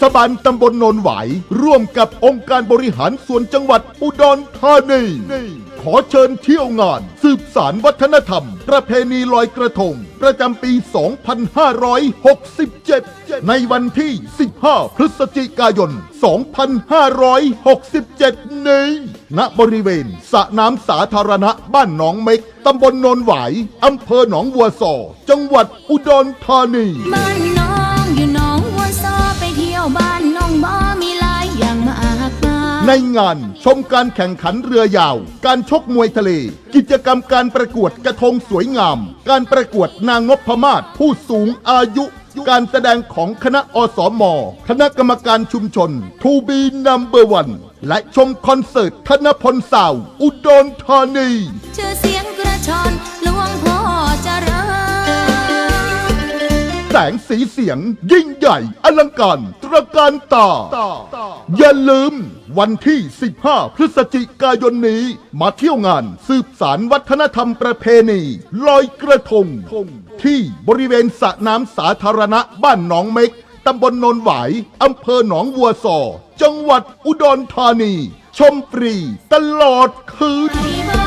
ศบาลตำบลโนนหว ร่วมกับองค์การบริหารส่วนจังหวัดอุดรธานีขอเชิญเที่ยวงาน สืบสารวัฒนธรรม ประเพณีลอยกระทง ประจำปี 2567 ในวันที่ 15 พฤศจิกายน 2567 นี้ ณ บริเวณสระน้ำสาธารณะบ้านหนองเม็ก ตำบลโนนหวาย อำเภอหนองวัวซอ จังหวัดอุดรธานี ในงานชมการแข่งขันเรือยาว การชกมวยทะเล กิจกรรมการประกวดกระทงสวยงาม การประกวดนางนพมาศผู้สูงอายุ การแสดงของคณะอสม คณะกรรมการชุมชนทูบีนัมเบอร์วันและชมคอนเสิร์ตธนพลสาว อุดรธานีชื่อเสียงกระชอน แสงสีเสียง ยิ่งใหญ่อลังการตระการตา อย่าลืม วันที่ 15 พฤศจิกายนนี้ มาเที่ยวงานสืบสารวัฒนธรรมประเพณี ลอยกระทง ที่บริเวณสระน้ำสาธารณะบ้านหนองเม็กตำบลโนนหวายอำเภอหนองวัวซอจังหวัดอุดรธานี ชมฟรี ตลอดคืน